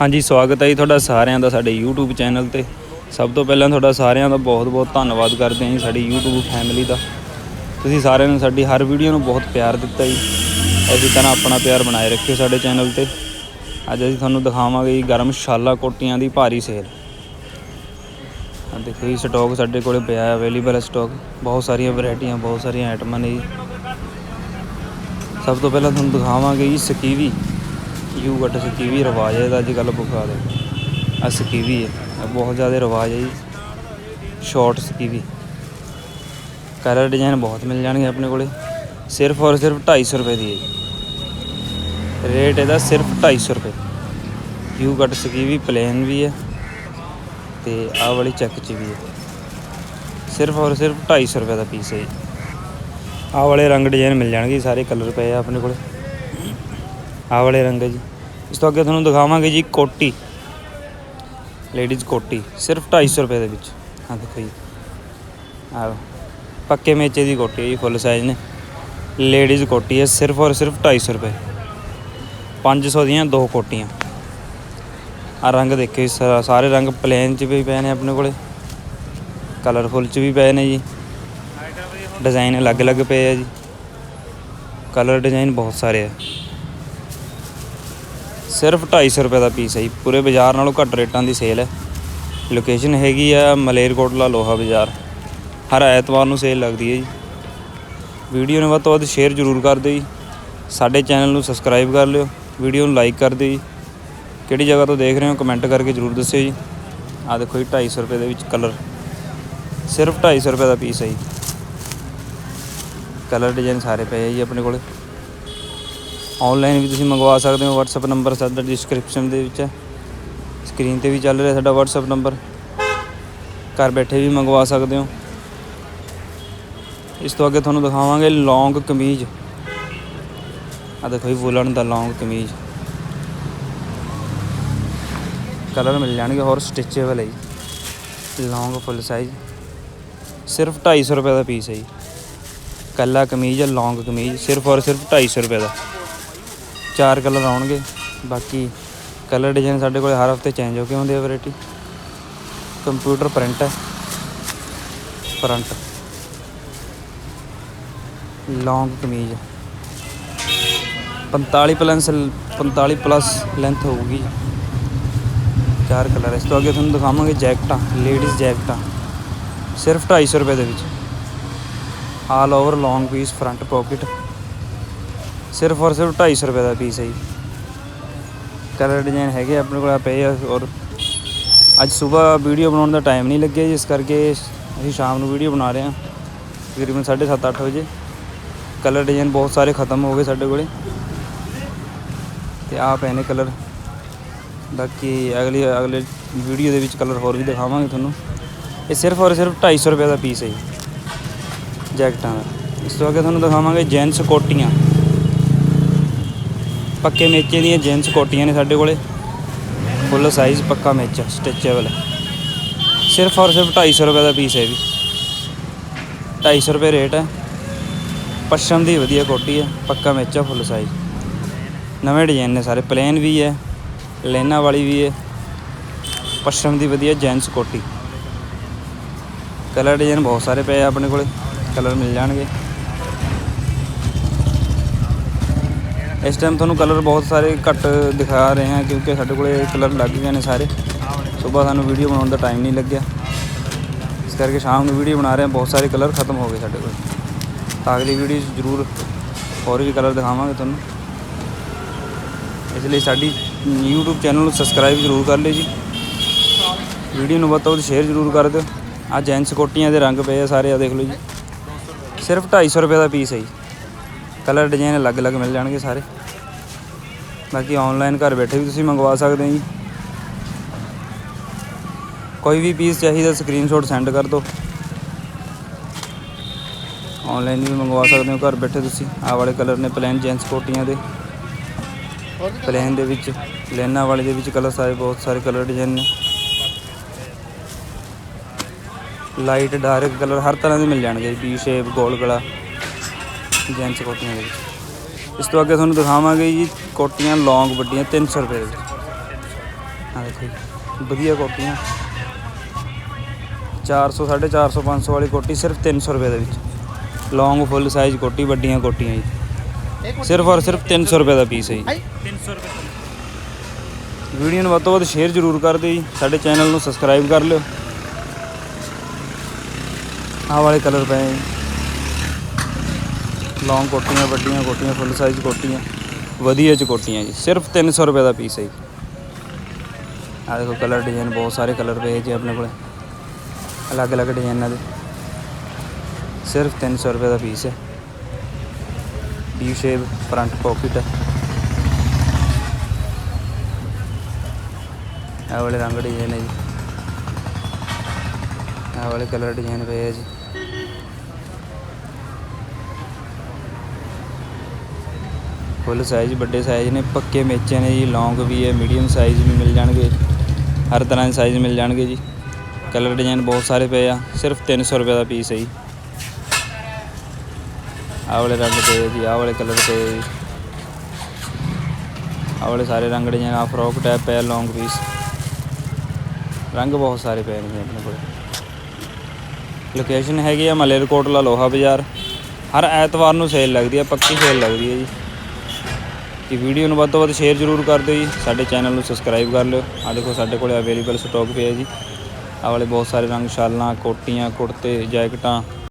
ਹਾਂਜੀ, ਸਵਾਗਤ ਹੈ ਜੀ ਤੁਹਾਡਾ ਸਾਰਿਆਂ ਦਾ ਸਾਡੇ YouTube ਚੈਨਲ ਤੇ। ਸਭ ਤੋਂ ਪਹਿਲਾਂ ਤੁਹਾਡਾ ਸਾਰਿਆਂ ਦਾ ਬਹੁਤ-ਬਹੁਤ ਧੰਨਵਾਦ ਕਰਦੇ ਹਾਂ ਜੀ ਸਾਡੀ YouTube ਫੈਮਿਲੀ ਦਾ। ਤੁਸੀਂ ਸਾਰਿਆਂ ਨੇ ਸਾਡੀ ਹਰ ਵੀਡੀਓ ਨੂੰ ਬਹੁਤ ਪਿਆਰ ਦਿੱਤਾ ਜੀ। ਇਸੇ ਤਰ੍ਹਾਂ ਆਪਣਾ ਪਿਆਰ ਬਣਾਏ ਰੱਖਿਓ ਸਾਡੇ ਚੈਨਲ ਤੇ। ਅੱਜ ਅਸੀਂ ਤੁਹਾਨੂੰ ਦਿਖਾਵਾਂਗੇ ਜੀ ਗਰਮ ਸ਼ਾਲਾ ਕੋਟੀਆਂ ਦੀ ਭਾਰੀ ਸੇਲ। ਆ ਦੇਖੋ ਜੀ ਸਟਾਕ ਸਾਡੇ ਕੋਲੇ ਪਿਆ ਹੈ ਅਵੇਲੇਬਲ ਹੈ ਸਟਾਕ ਬਹੁਤ ਸਾਰੀਆਂ ਵੈਰਾਈਟੀਆਂ ਬਹੁਤ ਸਾਰੀਆਂ ਆਈਟਮਾਂ ਨੇ ਜੀ। ਸਭ ਤੋਂ ਪਹਿਲਾਂ ਤੁਹਾਨੂੰ ਦਿਖਾਵਾਂਗੇ ਜੀ ਸਕੀਵੀ ਯੂ ਕੱਟ ਸਕੀਵੀ ਰਿਵਾਜ ਹੈ, ਇਹਦਾ ਅੱਜ ਕੱਲ੍ਹ ਬੁਖਾਰ ਦੇ ਆ ਸਕੀਵੀ ਹੈ ਬਹੁਤ ਜ਼ਿਆਦਾ ਰਿਵਾਜ ਹੈ ਜੀ। ਸ਼ਾਰਟ ਸਕੀਵੀ ਕਲਰ ਡਿਜ਼ਾਈਨ ਬਹੁਤ ਮਿਲ ਜਾਣਗੇ ਆਪਣੇ ਕੋਲੇ। ਸਿਰਫ ਔਰ ਸਿਰਫ 250 ਰੁਪਏ ਦੀ ਹੈ ਜੀ। ਰੇਟ ਇਹਦਾ ਸਿਰਫ 250 ਰੁਪਏ। ਯੂ ਕੱਟ ਸਕੀਵੀ ਪਲੇਨ ਵੀ ਹੈ। ਤੇ ਆਹ ਵਾਲੀ ਚੈੱਕ ਚ ਵੀ ਹੈ। ਸਿਰਫ ਔਰ ਸਿਰਫ 250 ਰੁਪਏ ਦਾ ਪੀਸ ਹੈ ਜੀ। ਆਹ ਵਾਲੇ ਰੰਗ ਡਿਜ਼ਾਈਨ ਮਿਲ ਜਾਣਗੇ ਸਾਰੇ ਕਲਰ ਪਏ ਆ ਆਪਣੇ ਕੋਲ। ਆਹ ਵਾਲੇ ਰੰਗ ਹੈ ਜੀ। ਇਸ ਤੋਂ ਅੱਗੇ ਤੁਹਾਨੂੰ ਦਿਖਾਵਾਂਗੇ ਜੀ ਕੋਟੀ ਲੇਡੀਜ਼ ਕੋਟੀ ਸਿਰਫ 250 ਰੁਪਏ ਦੇ ਵਿੱਚ। ਹਾਂ ਦੇਖੋ ਜੀ। ਆਹ ਪੱਕੇ ਮੇਚੇ ਦੀ ਕੋਟੀ ਹੈ ਜੀ ਫੁੱਲ ਸਾਈਜ਼ ਨੇ। ਲੇਡੀਜ਼ ਕੋਟੀ ਹੈ ਸਿਰਫ ਔਰ ਸਿਰਫ 250 ਰੁਪਏ। 500 ਦੀਆਂ ਦੋ ਕੋਟੀਆਂ। ਆ ਰੰਗ ਦੇਖੋ ਜੀ, ਸਾਰੇ ਰੰਗ ਪਲੇਨ ਚ ਵੀ ਪਏ ਨੇ ਆਪਣੇ ਕੋਲੇ। ਕਲਰਫੁੱਲ ਚ ਵੀ ਪਏ ਨੇ ਜੀ। ਡਿਜ਼ਾਈਨ ਅਲੱਗ-ਅਲੱਗ ਪਏ ਆ ਜੀ। ਕਲਰ ਡਿਜ਼ਾਈਨ ਬਹੁਤ ਸਾਰੇ ਆ। ਸਿਰਫ 250 ਰੁਪਏ ਦਾ ਪੀਸ ਹੈ ਜੀ। ਪੂਰੇ ਬਾਜ਼ਾਰ ਨਾਲੋਂ ਘੱਟ ਰੇਟਾਂ ਦੀ ਸੇਲ ਹੈ। ਲੋਕੇਸ਼ਨ ਹੈਗੀ ਆ ਮਲੇਰਕੋਟਲਾ ਲੋਹਾ ਬਾਜ਼ਾਰ। ਹਰ ਐਤਵਾਰ ਨੂੰ ਸੇਲ ਲੱਗਦੀ ਹੈ ਜੀ। ਵੀਡੀਓ ਨੂੰ ਵੱਧ ਤੋਂ ਵੱਧ ਸ਼ੇਅਰ ਜ਼ਰੂਰ ਕਰ ਦਿਓ ਜੀ। ਸਾਡੇ ਚੈਨਲ ਨੂੰ ਸਬਸਕ੍ਰਾਈਬ ਕਰ ਲਿਓ। ਵੀਡੀਓ ਨੂੰ ਲਾਈਕ ਕਰ ਦਿਓ ਜੀ। ਕਿਹੜੀ ਜਗ੍ਹਾ ਤੋਂ ਦੇਖ ਰਹੇ ਹੋ ਕਮੈਂਟ ਕਰਕੇ ਜ਼ਰੂਰ ਦੱਸਿਓ ਜੀ। ਆ ਦੇਖੋ ਜੀ 250 ਰੁਪਏ ਦੇ ਵਿੱਚ ਕਲਰ ਸਿਰਫ 250 ਰੁਪਏ ਦਾ ਪੀਸ ਹੈ ਜੀ। ਕਲਰ ਡਿਜ਼ਾਈਨ ਸਾਰੇ ਪਏ ਆ ਜੀ ਆਪਣੇ ਕੋਲੇ। ਆਨਲਾਈਨ ਵੀ ਤੁਸੀਂ ਮੰਗਵਾ ਸਕਦੇ ਹੋ, WhatsApp ਨੰਬਰ ਸਾਡਾ ਡਿਸਕ੍ਰਿਪਸ਼ਨ ਦੇ ਵਿੱਚ ਹੈ। ਸਕਰੀਨ ਤੇ ਵੀ ਚੱਲ ਰਿਹਾ ਸਾਡਾ WhatsApp ਨੰਬਰ ਘਰ ਬੈਠੇ ਵੀ ਮੰਗਵਾ ਸਕਦੇ ਹੋ। ਇਸ ਤੋਂ ਅੱਗੇ ਤੁਹਾਨੂੰ ਦਿਖਾਵਾਂਗੇ ਲੌਂਗ ਕਮੀਜ਼। ਆ ਦੇਖੋ ਜੀ, ਵੂਲਨ ਦਾ ਲੌਂਗ ਕਮੀਜ਼। ਕਲਰ ਮਿਲ ਜਾਣਗੇ, ਹੋਰ ਸਟਿਚੇਬਲ ਹੈ ਜੀ। ਲੌਂਗ ਫੁੱਲ ਸਾਈਜ਼ ਸਿਰਫ 250 ਰੁਪਏ ਦਾ ਪੀਸ ਹੈ ਜੀ। ਕੱਲਾ ਕਮੀਜ਼ ਹੈ, ਲੌਂਗ ਕਮੀਜ਼। ਸਿਰਫ ਔਰ ਸਿਰਫ 250 ਰੁਪਏ ਦਾ। ਚਾਰ ਕਲਰ ਆਉਣਗੇ। ਬਾਕੀ ਕਲਰ ਡਿਜ਼ਾਈਨ ਸਾਡੇ ਕੋਲ ਹਰ ਹਫ਼ਤੇ ਚੇਂਜ ਹੋ ਕੇ ਹੁੰਦੇ ਆ ਵੈਰਾਈਟੀ ਕੰਪਿਊਟਰ ਪ੍ਰਿੰਟ ਹੈ। ਫਰੰਟ। ਲੌਂਗ ਕਮੀਜ਼। 45 ਪਲੱਸ 45 ਪਲੱਸ ਲੈਂਥ ਹੋਊਗੀ। ਚਾਰ ਕਲਰ ਇਸ ਤੋਂ ਅੱਗੇ ਤੁਹਾਨੂੰ ਦਿਖਾਵਾਂਗੇ ਜੈਕਟਾਂ ਲੇਡੀਜ਼ ਜੈਕਟਾਂ। ਸਿਰਫ 250 ਰੁਪਏ ਦੇ ਵਿੱਚ। All over long piece front pocket ਸਿਰਫ ਔਰ ਸਿਰਫ 250 ਰੁਪਏ ਦਾ ਪੀਸ ਹੈ ਜੀ। ਕਲਰ ਡਿਜ਼ਾਈਨ ਹੈਗੇ ਆਪਣੇ ਕੋਲ, ਆ ਪਏ ਆ ਔਰ ਅੱਜ ਸਵੇਰ ਵੀਡੀਓ ਬਣਾਉਣ ਦਾ ਟਾਈਮ ਨਹੀਂ ਲੱਗਿਆ ਜੀ, ਇਸ ਕਰਕੇ ਅਸੀਂ ਸ਼ਾਮ ਨੂੰ ਵੀਡੀਓ ਬਣਾ ਰਹੇ ਹਾਂ। ਤਕਰੀਬਨ 7:30 ਅੱਠ ਵਜੇ। ਕਲਰ ਡਿਜ਼ਾਈਨ ਬਹੁਤ ਸਾਰੇ ਖਤਮ ਹੋ ਗਏ ਸਾਡੇ ਕੋਲੇ। ਤੇ ਆ ਪਏ ਨੇ ਕਲਰ ਬਾਕੀ ਅਗਲੀ, ਅਗਲੇ ਵੀਡੀਓ ਦੇ ਵਿੱਚ ਕਲਰ ਹੋਰ ਵੀ ਦਿਖਾਵਾਂਗੇ ਤੁਹਾਨੂੰ। ਇਹ ਸਿਰਫ ਔਰ ਸਿਰਫ 250 ਰੁਪਏ ਦਾ ਪੀਸ ਹੈ ਜੀ, ਜੈਕਟਾਂ ਦਾ। ਇਸ ਤੋਂ ਅੱਗੇ ਤੁਹਾਨੂੰ ਦਿਖਾਵਾਂਗੇ ਜੈਂਟਸ ਕੋਟੀਆਂ। ਪੱਕੇ ਮੇਚੇ ਦੀਆਂ ਜੈਂਟਸ ਕੋਟੀਆਂ ਨੇ ਸਾਡੇ ਕੋਲੇ। ਫੁੱਲ ਸਾਈਜ਼ ਪੱਕਾ ਮੇਚਾ ਸਟਿਚੇਬਲ ਸਿਰਫ ਔਰ ਸਿਰਫ 250 ਰੁਪਏ ਦਾ ਪੀਸ ਹੈ ਵੀ। 250 ਰੁਪਏ ਰੇਟ ਹੈ। ਪਸ਼ਮ ਦੀ ਵਧੀਆ ਕੋਟੀ ਹੈ, ਪੱਕਾ ਮੇਚਾ, ਫੁੱਲ ਸਾਈਜ਼ ਨਵੇਂ ਡਿਜ਼ਾਈਨ ਨੇ ਸਾਰੇ ਪਲੇਨ ਵੀ ਹੈ, ਲੈਨਾ ਵਾਲੀ ਵੀ ਹੈ। ਪਸ਼ਮ ਦੀ ਵਧੀਆ ਜੈਂਟਸ ਕੋਟੀ। ਕਲਰ ਡਿਜ਼ਾਈਨ ਬਹੁਤ ਸਾਰੇ ਪਏ ਆ ਆਪਣੇ ਕੋਲੇ ਕਲਰ ਮਿਲ ਜਾਣਗੇ। ਇਸ ਟਾਈਮ ਤੁਹਾਨੂੰ ਕਲਰ ਬਹੁਤ ਸਾਰੇ ਘੱਟ ਦਿਖਾ ਰਹੇ ਹਾਂ ਕਿਉਂਕਿ ਸਾਡੇ ਕੋਲੇ ਕਲਰ ਲੱਗ ਗਏ ਨੇ ਸਾਰੇ। ਸਵੇਰ ਸਾਨੂੰ ਵੀਡੀਓ ਬਣਾਉਣ ਦਾ ਟਾਈਮ ਨਹੀਂ ਲੱਗਿਆ। ਇਸ ਕਰਕੇ ਸ਼ਾਮ ਨੂੰ ਵੀਡੀਓ ਬਣਾ ਰਹੇ ਹਾਂ, ਬਹੁਤ ਸਾਰੇ ਕਲਰ ਖਤਮ ਹੋ ਗਏ ਸਾਡੇ ਕੋਲ। ਤਾਂ ਅਗਲੀ ਵੀਡੀਓ ਜ਼ਰੂਰ ਹੋਰ ਵੀ ਕਲਰ ਦਿਖਾਵਾਂਗੇ ਤੁਹਾਨੂੰ। ਇਸ ਲਈ ਸਾਡੀ YouTube ਚੈਨਲ ਨੂੰ ਸਬਸਕ੍ਰਾਈਬ ਜ਼ਰੂਰ ਕਰ ਲਿਓ ਜੀ। ਵੀਡੀਓ ਨੂੰ ਵੱਧ ਤੋਂ ਵੱਧ ਸ਼ੇਅਰ ਜ਼ਰੂਰ ਕਰ ਦਿਓ। ਆ ਜੈਂਟਸ ਕੋਟੀਆਂ ਦੇ ਰੰਗ ਪਏ ਆ ਸਾਰੇ ਆ ਦੇਖ ਲਓ ਜੀ। ਸਿਰਫ 250 ਰੁਪਏ ਦਾ ਪੀਸ ਹੈ ਜੀ। ਕਲਰ ਡਿਜ਼ਾਈਨ ਅਲੱਗ-ਅਲੱਗ ਮਿਲ ਜਾਣਗੇ ਸਾਰੇ। ਬਾਕੀ ਆਨਲਾਈਨ ਘਰ ਬੈਠੇ ਵੀ ਤੁਸੀਂ ਮੰਗਵਾ ਸਕਦੇ ਹੋ ਜੀ। ਕੋਈ ਵੀ ਪੀਸ ਚਾਹੀਦਾ ਸਕਰੀਨਸ਼ਾਟ ਸੈਂਡ ਕਰ ਦਿਓ। ਆਨਲਾਈਨ ਵੀ ਮੰਗਵਾ ਸਕਦੇ ਹੋ, ਘਰ ਬੈਠੇ ਤੁਸੀਂ। ਆਹ ਵਾਲੇ ਕਲਰ ਨੇ ਪਲੇਨ ਜੈਂਟਸ ਕੋਟੀਆਂ ਦੇ। ਪਲੇਨ ਦੇ ਵਿੱਚ ਲੈਨਾ ਵਾਲੇ ਦੇ ਵਿੱਚ ਕਲਰ ਸਾਰੇ, ਬਹੁਤ ਸਾਰੇ ਕਲਰ ਡਿਜ਼ਾਈਨ ਨੇ। ਲਾਈਟ ਡਾਰਕ ਕਲਰ ਹਰ ਤਰ੍ਹਾਂ ਦੇ ਮਿਲ ਜਾਣਗੇ ਜੀ ਵੀ ਸ਼ੇਪ ਗੋਲ ਗਲਾ ਜੈਂਟਸ ਕੋਟੀਆਂ ਦੇ ਵਿੱਚ। ਇਸ ਤੋਂ ਅੱਗੇ ਤੁਹਾਨੂੰ ਦਿਖਾਵਾਂਗੇ ਜੀ ਕੋਟੀਆਂ ਲੌਂਗ ਵੱਡੀਆਂ 300 ਰੁਪਏ ਦੇ ਆ ਦੇਖੋ ਜੀ ਵਧੀਆ ਕੋਟੀਆਂ। 400 450 500 ਵਾਲੀ ਕੋਟੀ ਸਿਰਫ 300 ਰੁਪਏ ਦੇ ਵਿੱਚ। ਲੌਂਗ ਫੁੱਲ ਸਾਈਜ਼ ਕੋਟੀ ਵੱਡੀਆਂ ਕੋਟੀਆਂ ਜੀ। ਸਿਰਫ ਔਰ ਸਿਰਫ 300 ਰੁਪਏ ਦਾ ਪੀਸ ਹੈ ਜੀ। 300 ਰੁਪਏ ਵੀਡੀਓ ਨੂੰ ਵੱਧ ਤੋਂ ਵੱਧ ਸ਼ੇਅਰ ਜ਼ਰੂਰ ਕਰ ਦਿਓ ਜੀ। ਸਾਡੇ ਚੈਨਲ ਨੂੰ ਸਬਸਕ੍ਰਾਈਬ ਕਰ ਲਿਓ। ਆਹ ਵਾਲੇ ਕਲਰ ਪਏ ਜੀ। ਲੌਂਗ ਕੋਟੀਆਂ, ਵੱਡੀਆਂ ਕੋਟੀਆਂ ਫੁੱਲ ਸਾਈਜ਼ ਕੋਟੀਆਂ। ਵਧੀਆ ਚ ਕੋਟੀਆਂ ਜੀ, ਸਿਰਫ 300 ਰੁਪਏ ਦਾ ਪੀਸ ਹੈ ਜੀ। ਆਹ ਦੇਖੋ ਕਲਰ ਡਿਜ਼ਾਈਨ ਬਹੁਤ ਸਾਰੇ ਕਲਰ ਪਏ ਜੀ ਆਪਣੇ ਕੋਲੇ। ਅਲੱਗ-ਅਲੱਗ ਡਿਜ਼ਾਈਨਾਂ ਦੇ। ਸਿਰਫ 300 ਰੁਪਏ ਦਾ ਪੀਸ ਹੈ। ਡੀ ਸ਼ੇਪ ਫਰੰਟ ਪਾਕਟ ਹੈ। ਆਹ ਵਾਲੇ ਰੰਗ ਡਿਜ਼ਾਈਨ ਹੈ ਜੀ। ਆਹ ਵਾਲੇ ਕਲਰ ਡਿਜ਼ਾਈਨ ਪਏ ਹੈ ਜੀ। ਫੁੱਲ ਸਾਈਜ਼ ਵੱਡੇ ਸਾਈਜ਼ ਨੇ, ਪੱਕੇ ਮੇਚੇ ਨੇ ਜੀ ਲੌਂਗ ਵੀ ਹੈ ਮੀਡੀਅਮ ਸਾਈਜ਼ ਵੀ ਮਿਲ ਜਾਣਗੇ। ਹਰ ਤਰ੍ਹਾਂ ਦੇ ਸਾਈਜ਼ ਮਿਲ ਜਾਣਗੇ ਜੀ। ਕਲਰ ਡਿਜ਼ਾਈਨ ਬਹੁਤ ਸਾਰੇ ਪਏ ਆ, ਸਿਰਫ 300 ਰੁਪਏ ਦਾ ਪੀਸ ਹੈ ਜੀ। ਆਹ ਵਾਲੇ ਰੰਗ ਪਏ ਜੀ, ਆਹ ਵਾਲੇ ਕਲਰ ਪਏ ਜੀ। ਆਹ ਵਾਲੇ ਸਾਰੇ ਰੰਗ ਡਿਜ਼ਾਈਨ ਆ ਫਰੋਕ ਟੈਪ ਪਿਆ ਲੌਂਗ ਪੀਸ ਰੰਗ ਬਹੁਤ ਸਾਰੇ ਪਏ ਨੇ ਜੀ ਆਪਣੇ ਕੋਲ। ਲੋਕੇਸ਼ਨ ਹੈਗੀ ਆ ਮਲੇਰਕੋਟਲਾ ਲੋਹਾ ਬਾਜ਼ਾਰ। ਹਰ ਐਤਵਾਰ ਨੂੰ ਸੇਲ ਲੱਗਦੀ ਆ, ਪੱਕੀ ਸੇਲ ਲੱਗਦੀ ਹੈ ਜੀ। ਕਿ ਵੀਡੀਓ ਨੂੰ ਵੱਧ ਤੋਂ ਵੱਧ ਸ਼ੇਅਰ ਜ਼ਰੂਰ ਕਰ ਦਿਓ ਜੀ। ਸਾਡੇ ਚੈਨਲ ਨੂੰ ਸਬਸਕ੍ਰਾਈਬ ਕਰ ਲਿਓ। ਆ ਦੇਖੋ, ਸਾਡੇ ਕੋਲ ਅਵੇਲੇਬਲ ਸਟਾਕ ਪਿਆ ਜੀ। ਆਹ ਵਾਲੇ ਬਹੁਤ ਸਾਰੇ ਰੰਗ, ਸ਼ਾਲਾਂ, ਕੋਟੀਆਂ, ਕੁੜਤੇ ਜੈਕਟਾਂ